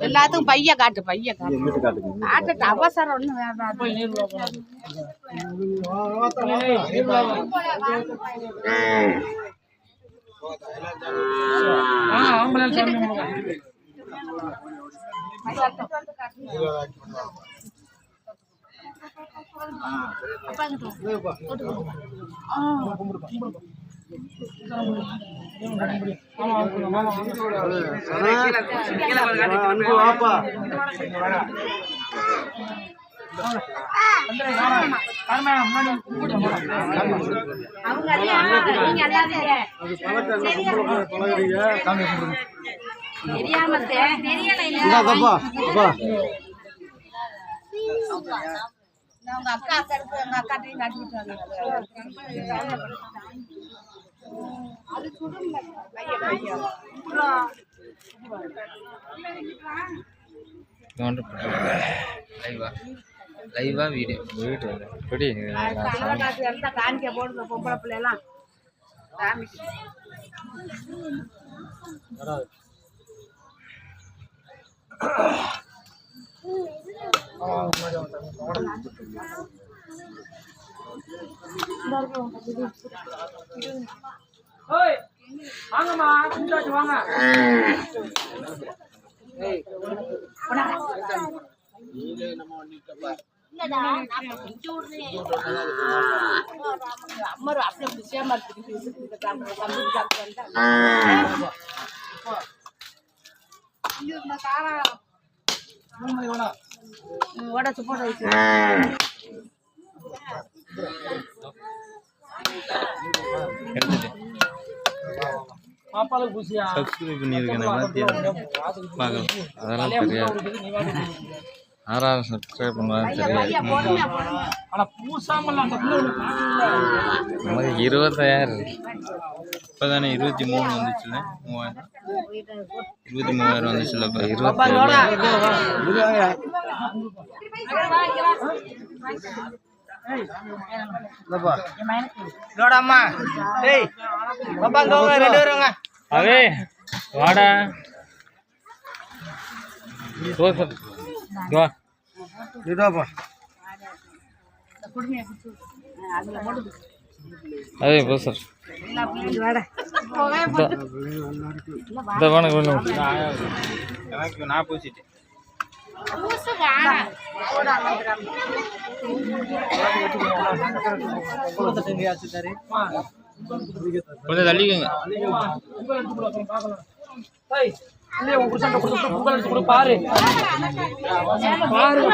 எல்லாத்துக்கும் பைய காட்டு பைய காட்டு. காட்டுட்டு அவசரம் ஒண்ணு வேண்டாம். நீங்க எல்லாத்தையும் தெரியாம தெரியல உங்க அக்கா இருக்கு எங்க அக்காட்டையும் காட்டி விட்டாங்க அது சுடுங்க பைய பைய லைவா லைவா வீடியோ வீடியோ எப்படி காணிக்க போடுங்க பொம்பளை பிள்ளை எல்லாம் சாமிக்கு அப்படியே இருக்கு சப்ஸ்கிரைப் பண்ணியிருக்கேன். பார்க்கலாம். அதெல்லாம் தெரியாது. ஆறாயிரம் சப்ஸ்கிரைப் பண்ணலாம் தெரியாது. பொறுமையா பொறுமையா நமக்கு இருபத்தாயிரம் இப்போ தானே இருபத்தி மூணு வந்துச்சுல? மூவாயிரம். இருபத்தி மூவாயிரம் வந்துச்சுல இப்போ. இருபத்தி அம்மா டேய் பாப்பா இங்க வாங்க ரெண்டு பேரும் வாங்க. அவே வாடா. வா அதே போ. சார். வாட. வணக்கம் நான் கொஞ்சம் தள்ளிக்கோங்க. பாரு. பாரு